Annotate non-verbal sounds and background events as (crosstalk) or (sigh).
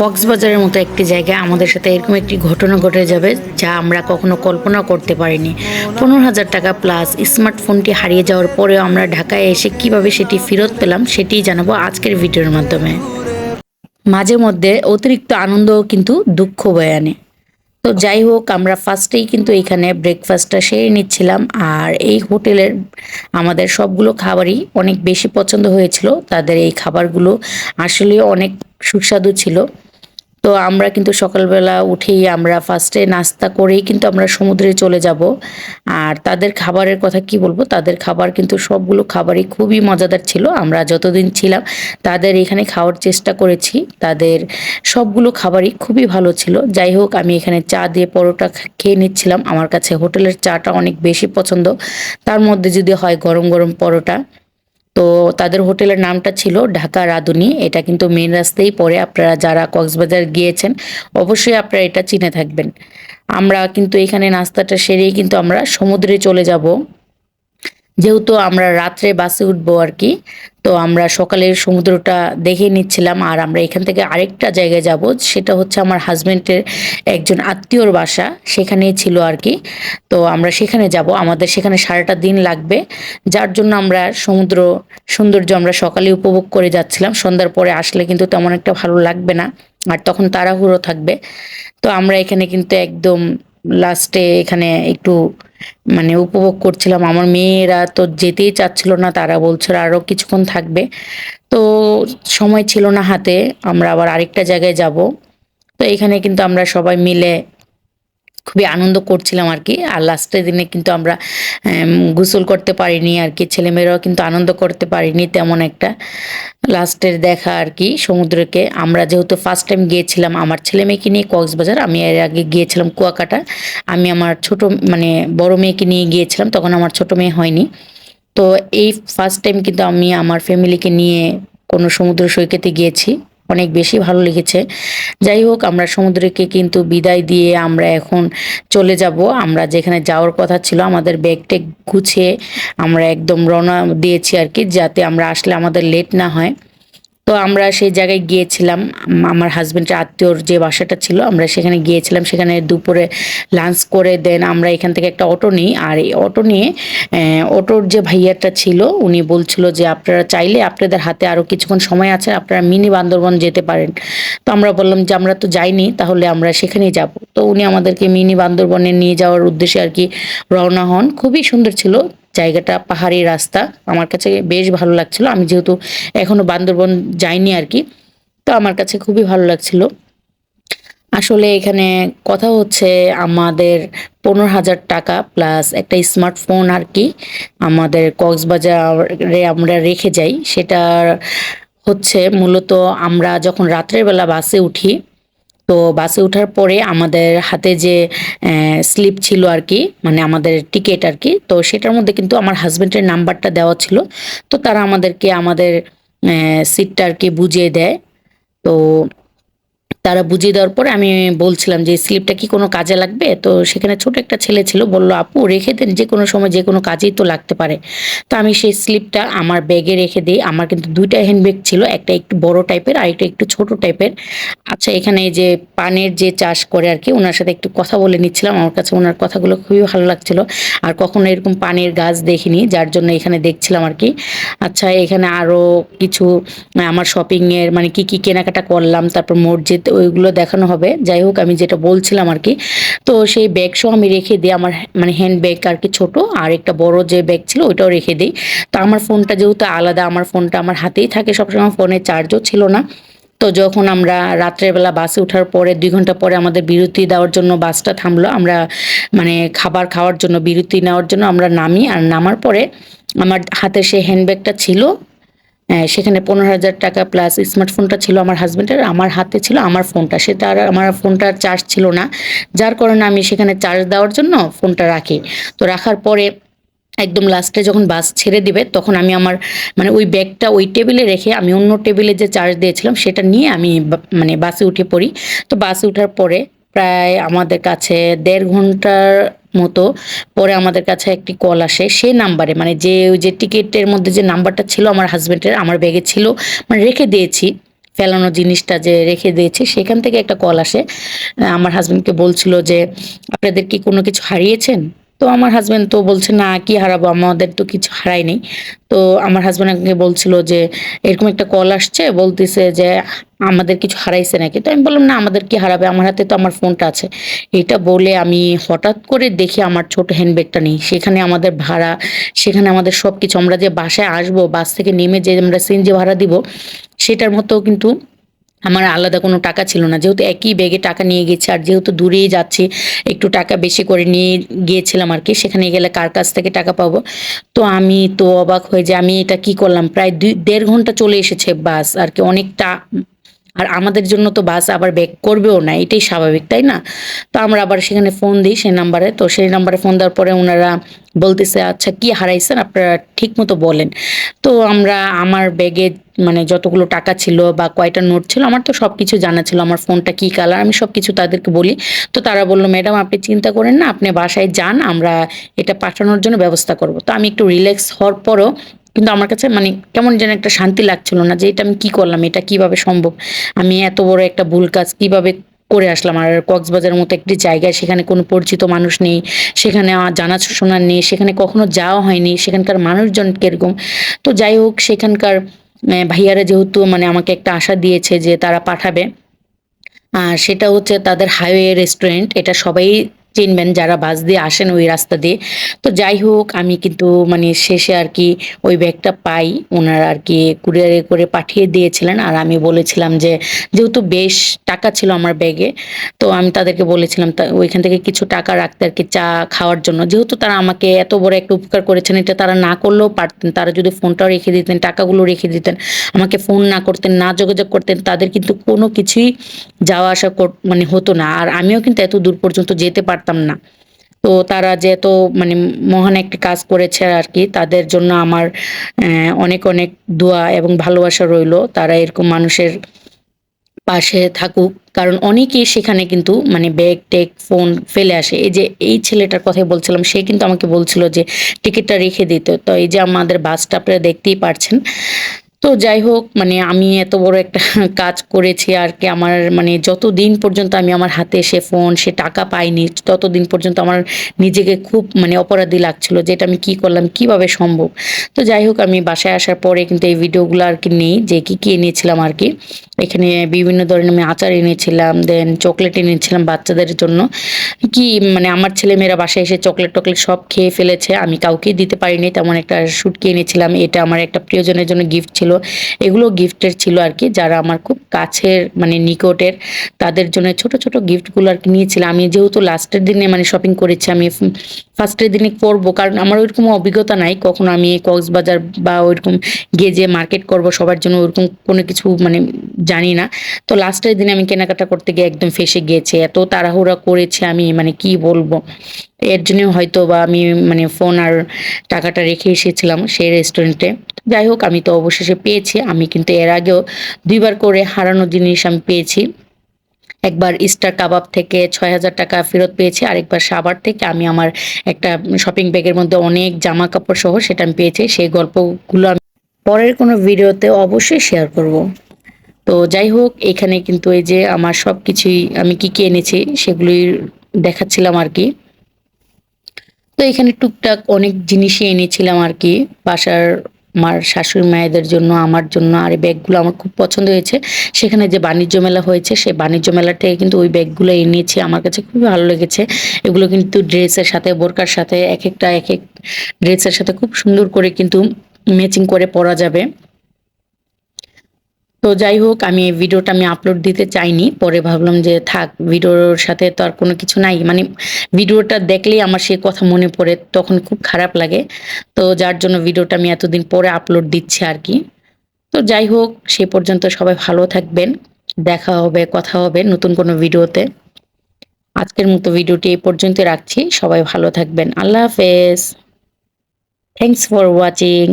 কক্সবাজারের মতো একটি জায়গায় আমাদের সাথে এরকম একটি ঘটনা ঘটে যাবে, যা আমরা কখনো কল্পনা করতে পারিনি। পনেরো হাজার টাকা প্লাস স্মার্টফোনটি হারিয়ে যাওয়ার পরেও আমরা ঢাকায় এসে কীভাবে সেটি ফেরত পেলাম, সেটিই জানাব আজকের ভিডিওর মাধ্যমে। মাঝে মধ্যে অতিরিক্ত আনন্দও কিন্তু দুঃখ বয়ে আনে। তো যাই হোক, আমরা ফার্স্টেই কিন্তু এখানে ব্রেকফাস্টটা সেরে নিচ্ছিলাম, আর এই হোটেলের আমাদের সবগুলো খাবারই অনেক বেশি পছন্দ হয়েছিল। তাদের এই খাবারগুলো আসলে অনেক সুস্বাদু ছিল। তো আমরা কিন্তু সকালবেলা উঠেই আমরা ফার্স্টে নাস্তা করেই কিন্তু আমরা সমুদ্রে চলে যাব। আর তাদের খাবারের কথা কি বলব? তাদের খাবার কিন্তু সবগুলো খাবারই খুবই মজাদার ছিল। আমরা যতদিন ছিলাম তাদের এখানে খাওয়ার চেষ্টা করেছি। তাদের সবগুলো খাবারই খুবই ভালো ছিল। যাই হোক, আমি এখানে চা দিয়ে পরোটা খেয়ে নিচ্ছিলাম। আমার কাছে হোটেলের চাটা অনেক বেশি পছন্দ। তার মধ্যে যদি হয় গরম গরম পরোটা। তো তাদের হোটেলের নামটা ছিল ঢাকা রাঁধুনি। এটা কিন্তু মেন রাস্তায় পরে আপনারা যারা কক্সবাজার গিয়েছেন, অবশ্যই আপনারা এটা চিনে থাকবেন। আমরা কিন্তু এখানে নাস্তাটা সেরেই কিন্তু আমরা সমুদ্রে চলে যাব। যেহেতু আমরা রাত্রে বাসে উঠবো আর কি তো আমরা সকালের সমুদ্রটা দেখে নিচ্ছিলাম, আর আমরা এখান থেকে আরেকটা জায়গায় যাব, সেটা হচ্ছে আমার হাজবেন্ডের একজন আত্মীয়র বাসা, সেখানেই ছিল আর কি। তো আমরা সেখানে যাব, আমাদের সেখানে সারাটা দিন লাগবে। যার জন্য আমরা সমুদ্র সৌন্দর্য আমরা সকালে উপভোগ করে যাচ্ছিলাম, সন্ধ্যার পরে আসলে কিন্তু তেমন একটা ভালো লাগবে না, আর তখন তাড়াহুড়ো থাকবে। তো আমরা এখানে কিন্তু একদম লাস্টে এখানে একটু মানে উপভোগ করছিলাম। আমার মেয়েরা তো যেতেই চাচ্ছিল না, তারা বলছিল আরও কিছুক্ষণ থাকবে। তো সময় ছিল না হাতে, আমরা আবার আরেকটা জায়গায় যাব। তো এখানে কিন্তু আমরা সবাই মিলে খুবই আনন্দ করছিলাম আর কি। আর লাস্টের দিনে কিন্তু আমরা গোসল করতে পারিনি আর কি। ছেলেমেয়েরাও কিন্তু আনন্দ করতে পারিনি তেমন একটা। লাস্টের দেখা আর কি সমুদ্রকে। আমরা যেহেতু ফার্স্ট টাইম গিয়েছিলাম, আমার ছেলে মেয়েকে নিয়ে কক্সবাজার, আমি এর আগে গিয়েছিলাম কুয়াকাটা। আমি আমার ছোট মানে বড় মেয়েকে নিয়ে গিয়েছিলাম, তখন আমার ছোট মেয়ে হয়নি। তো এই ফার্স্ট টাইম কিন্তু আমি আমার ফ্যামিলিকে নিয়ে কোনো সমুদ্র সৈকতে গিয়েছি। অনেক বেশি ভালো লেগেছে। যাই হোক, আমরা সমুদ্রকে কিন্তু বিদায় দিয়ে আমরা এখন চলে যাব। আমরা যেখানে যাওয়ার কথা ছিল, আমাদের ব্যাগ টেগ গুছিয়ে আমরা একদম রওনা দিয়েছি আর কি, যাতে আমরা আসলে আমাদের লেট না হয়। তো আমরা সেই জায়গায় গিয়েছিলাম। আমার হাজব্যান্ডের আত্মীয়র যে বাসাটা ছিল, আমরা সেখানে গিয়েছিলাম। সেখানে দুপুরে লাঞ্চ করে দেন আমরা এখান থেকে একটা অটো নিই। আর এই অটো নিয়ে অটোর যে ভাইয়াটা ছিল, উনি বলছিল যে, আপনারা চাইলে আপনাদের হাতে আরও কিছুক্ষণ সময় আছে, আপনারা মিনি বান্দরবন যেতে পারেন। তো আমরা বললাম যে, আমরা তো যাইনি, তাহলে আমরা সেখানেই যাব। তো উনি আমাদেরকে মিনি বান্দরবনে নিয়ে যাওয়ার উদ্দেশ্যে আর কি রওনা হন। খুবই সুন্দর ছিল। জায়গাটা, পাহাড়ি রাস্তা আমার কাছে বেশ ভালো লাগছিল। আমি যেহেতু এখনও বান্দরবন যাইনি আর কি, তো আমার কাছে খুবই ভালো লাগছিল। আসলে এখানে কথা হচ্ছে আমাদের পনেরো হাজার টাকা প্লাস একটা স্মার্টফোন আর কি আমাদের কক্সবাজারে আমরা রেখে যাই। সেটা হচ্ছে মূলত আমরা যখন রাত্রের বেলা বাসে উঠি তো বাসে ওঠার পরে আমাদের হাতে যে স্লিপ ছিল আর কি মানে আমাদের টিকিট আর কি তো সেটার মধ্যে কিন্তু আমার হাজব্যান্ডের নাম্বারটা দেওয়া ছিল। তো তারা আমাদেরকে আমাদের সিটটা আর কি বুঝিয়ে দেয়। তো তারা বুঝিয়ে দেওয়ার পরে আমি বলছিলাম যে, স্লিপটা কি কোনো কাজে লাগবে? তো সেখানে ছোট একটা ছেলে ছিল, বলল, আপু, রেখে দেন, যে কোনো সময় যে কোনো কাজেই তো লাগতে পারে। তো আমি সেই স্লিপটা আমার ব্যাগে রেখে দিই। আমার কিন্তু দুইটা হ্যান্ডব্যাগ ছিল, একটা একটু বড় টাইপের আর একটা একটু ছোট টাইপের। আচ্ছা এখানে যে পানের যে চাষ করে আর কি, ওনার সাথে একটু কথা বলে নিচ্ছিলাম। আমার কাছে ওনার কথাগুলো খুবই ভালো লাগছিল। আর কখনো এরকম পানের গাছ দেখিনি, যার জন্য এখানে দেখছিলাম আর কি। আচ্ছা এখানে আরও কিছু, আমার শপিংয়ের মানে কি কি কেনাকাটা করলাম, তারপর মসজিদ ওইগুলো দেখানো হবে। যাই হোক, আমি যেটা বলছিলাম আর কি, তো সেই ব্যাগ সহ আমি রেখে দিই আমার মানে হ্যান্ড ব্যাগ আর কি ছোট, আর একটা বড় যে ব্যাগ ছিল ওইটাও রেখে দিই। তো আমার ফোনটা যেহেতু আলাদা, আমার ফোনটা আমার হাতেই থাকে, সবসময় ফোনে চার্জও ছিল না। তো যখন আমরা রাত্রেবেলা বাসে ওঠার পরে, দুই ঘণ্টা পরে আমাদের বিরতি দেওয়ার জন্য বাসটা থামলো, আমরা মানে খাবার খাওয়ার জন্য, বিরতি নেওয়ার জন্য আমরা নামি, আর নামার পরে আমার হাতে সেই হ্যান্ডব্যাগটা ছিল সেখানে পনেরো হাজার টাকা প্লাস স্মার্টফোনটা ছিল আমার হাজব্যান্ডের আমার হাতে ছিল আমার ফোনটা সেটা আর আমার ফোনটার চার্জ ছিল না। যার কারণে আমি সেখানে চার্জ দেওয়ার জন্য ফোনটা রাখি। তো রাখার পরে একদম লাস্টে যখন বাস ছেড়ে দিবে, তখন আমি আমার মানে ওই ব্যাগটা ওই টেবিলে রেখে আমি অন্য টেবিলে যে চার্জ দিয়েছিলাম, সেটা নিয়ে আমি মানে বাসে উঠে পড়ি। তো বাসে ওঠার পরে প্রায় আমাদের কাছে দেড় ঘণ্টার মতো পরে আমাদের কাছে একটি কল আসে, সে নাম্বারে মানে যে, ওই যে টিকিটের মধ্যে যে নাম্বারটা ছিল আমার হাজব্যান্ডের আমার ব্যাগে ছিল মানে রেখে দিয়েছি, ফেলানো জিনিসটা যে রেখে দিয়েছি, সেখান থেকে একটা কল আসে, আমার হাজব্যান্ডকে বলছিল যে, আপনাদের কি কোনো কিছু হারিয়েছেন? তো আমার হাজব্যান্ড তো বলছে, না, কি হারাবো? আমাদের তো কিছু হারাই নেই। তো আমার হাজব্যান্ড আমাকে বলছিল যে, এরকম একটা কল আসছে, বলতেছে যে, আমাদের কিছু হারাইছে নাকি? তো আমি বললাম, না, আমাদের কি হারাবে? আমার হাতে তো আমার ফোনটা আছে। এটা বলে আমি হঠাৎ করে দেখি আমার ছোট হ্যান্ডব্যাগটা নেই। সেখানে আমাদের ভাড়া, সেখানে আমাদের সব কিছু আমরা যে বাসায় আসব, বাস থেকে নেমে যে আমরা সিএনজি ভাড়া দিব, সেটার মতো কিন্তু আমার আলাদা কোনো টাকা ছিল না। যেহেতু একই ব্যাগে টাকা নিয়ে গেছি আর যেহেতু দূরেই যাচ্ছি, একটু টাকা বেশি করে নিয়ে গিয়েছিলাম আর কি, সেখানে গেলে কার কাছ থেকে টাকা পাবো? তো আমি তো অবাক হয়ে যে আমি এটা কি করলাম? প্রায় দুই, দেড় ঘণ্টা চলে এসেছে বাস আর কি, অনেকটা আর আমাদের জন্য তো বাস আবার ব্যাক করবেও না, এটাই স্বাভাবিক, তাই না? তো আমরা আবার সেখানে ফোন দিই সেই নাম্বারে, তো সেই নাম্বারে ফোন দেওয়ার পরে ওনারা বলতেছে আচ্ছা কি হারাইছেন? আপনারা ঠিক মতো বলেন। তো আমরা আমার ব্যাগে মানে যতগুলো টাকা ছিল বা কয়টা নোট ছিল, আমার তো সব কিছু জানা ছিল, আমার ফোনটা কি কালার আমি সব কিছু তাদেরকে বলি। তো তারা বলল ম্যাডাম আপনি চিন্তা করেন না, আপনি বাসায় যান, আমরা এটা পাঠানোর জন্য ব্যবস্থা করব। তো আমি একটু রিল্যাক্স হওয়ার পরও কিন্তু আমার কাছে মানে কেমন যেন একটা শান্তি লাগছিল না যে, এটা আমি কি করলাম? এটা কীভাবে সম্ভব? আমি এত বড় একটা ভুল কাজ কীভাবে করে আসলাম? আর কক্সবাজারের মতো একটি জায়গায় সেখানে কোনো পরিচিত মানুষ নেই, সেখানে আমার জানাশোনা নেই, সেখানে কখনো যাওয়া হয়নি, সেখানকার মানুষজন কীরকম? তো যাই হোক, সেখানকার ভাইয়ারা যেহেতু মানে আমাকে একটা আশা দিয়েছে যে তারা পাঠাবে। আর সেটা হচ্ছে তাদের হাইওয়ে রেস্টুরেন্ট এটা সবাই চিনবেন যারা বাস দিয়ে আসেন ওই রাস্তা দিয়ে। তো যাই হোক, আমি কিন্তু মানে শেষে আর কি ওই ব্যাগটা পাই। ওনারা আর কি কুরিয়ারে করে পাঠিয়ে দিয়েছিলেন। আর আমি বলেছিলাম যে, যেহেতু বেশ টাকা ছিল আমার ব্যাগে, তো আমি তাদেরকে বলেছিলাম ওইখান থেকে কিছু টাকা রাখতে আর কি চা খাওয়ার জন্য। যেহেতু তারা আমাকে এত বড় একটা উপকার করেছেন, এটা তারা না করলেও পারতেন। তারা যদি ফোনটাও রেখে দিতেন, টাকাগুলো রেখে দিতেন, আমাকে ফোন না করতেন, না যোগাযোগ করতেন, তাদের কিন্তু কোনো কিছুই যাওয়া আসা মানে হতো না। আর আমিও কিন্তু এত দূর পর্যন্ত যেতে পারতাম না। তো তারা যে এত মানে মহান একটা কাজ করেছে আর কি তাদের জন্য আমার অনেক অনেক দোয়া এবং ভালোবাসা রইল। তারা এরকম মানুষের পাশে থাকুক। কারণ অনেকেই সেখানে কিন্তু মানে ব্যাগ টেক ফোন ফেলে আসে। এই যে এই ছেলেটার কথাই বলছিলাম, সে কিন্তু আমাকে বলছিল যে টিকিটটা রেখে দিতে। তো এই যে আমাদের বাসটা আপনারা দেখতেই পারছেন। তো যাই হোক মানে আমি এত বড় একটা (laughs) কাজ করেছি আর কি। আমার মানে যত দিন পর্যন্ত আমি আমার হাতে সে ফোন সে টাকা পাইনি তত দিন পর্যন্ত আমার নিজেকে খুব মানে অপরাধী লাগছিল যে এটা আমি কি করলাম, কীভাবে সম্ভব। তো যাই হোক, আমি বাসায় আসার পরে কিন্তু এই ভিডিওগুলো আর কি নেই, যে কি কি এনেছিলাম আর কি। এখানে বিভিন্ন ধরনের আমি আচার এনেছিলাম দেন চকলেট এনেছিলাম বাচ্চাদের জন্য। কি মানে আমার ছেলেমেয়েরা বাসায় এসে চকলেট টকলেট সব খেয়ে ফেলেছে, আমি কাউকেই দিতে পারিনি, তেমন একটা শুটকি এনেছিলাম, এটা আমার একটা প্রিয়জনের জন্য গিফট ছিল। এগুলো গিফটের ছিল আর কি, যারা আমার খুব কাছের মানে নিকটের, তাদের জন্য ছোট ছোট গিফটগুলো আর কি নিয়েছিলাম। আমি যেহেতু লাস্টের দিনে মানে শপিং করেছি, আমি ফার্স্টের দিনে করব, কারণ আমার ওইরকম অভিজ্ঞতা নাই। কখনো আমি কক্সবাজার বা ওইরকম গিয়ে যে মার্কেট করব, সবার জন্য ওইরকম কোনো কিছু মানে জানি না। তো লাস্টের দিনে আমি কেনাকাটা করতে গিয়ে একদম ফেসে গিয়েছে। এত তাড়াহুড়া করেছে আমি মানে কি বলব? এর জন্য হয়তো বা আমি মানে ফোন আর টাকাটা রেখে এসেছিলাম সেই রেস্টুরেন্টে যাই হোক, আমি তো অবশেষে পেয়েছি। আমি কিন্তু এর আগেও দুইবার করে হারানো জিনিস আমি পেয়েছি। একবার স্টার কাবাব থেকে ছয় হাজার টাকা ফেরত পেয়েছি, আরেকবার সাবার থেকে। আমি আমার একটা শপিং ব্যাগের মধ্যে অনেক জামা কাপড় সহ সেটা আমি পেয়েছি, সেই গল্পগুলো আমি পরের কোনো ভিডিওতে অবশ্যই শেয়ার করব। তো যাই হোক, এখানে কিন্তু এই যে আমার সব কিছুই আমি কি কি এনেছি সেগুলোই দেখাচ্ছিলাম আর কি। তো এখানে টুকটাক অনেক জিনিসই এনেছিলাম আর কি, বাসার আমার শাশুড়ি মায়েদের জন্য, আমার জন্য, আর এই ব্যাগগুলো আমার খুব পছন্দ হয়েছে। সেখানে যে বাণিজ্য মেলা হয়েছে, সেই বাণিজ্য মেলা থেকে কিন্তু ওই ব্যাগগুলো এনেছি। আমার কাছে খুবই ভালো লেগেছে। এগুলো কিন্তু ড্রেসের সাথে, বোরকার সাথে, এক একটা, এক এক ড্রেসের সাথে খুব সুন্দর করে কিন্তু ম্যাচিং করে পরা যাবে। তো যাই হোক, আমি এই ভিডিওটা আমি আপলোড দিতে চাইনি। পরে ভাবলাম যে থাক, ভিডিওর সাথে তো আর কোনো কিছু নাই। মানে ভিডিওটা দেখলেই আমার সেই কথা মনে পড়ে, তখন খুব খারাপ লাগে। তো যার জন্য ভিডিওটা আমি এতদিন পরে আপলোড দিচ্ছি আর কি। তো যাই হোক, সে পর্যন্ত সবাই ভালো থাকবেন। দেখা হবে, কথা হবে নতুন কোনো ভিডিওতে। আজকের মতো ভিডিওটি এই পর্যন্ত রাখছি। সবাই ভালো থাকবেন। আল্লাহ হাফেজ। Thanks for watching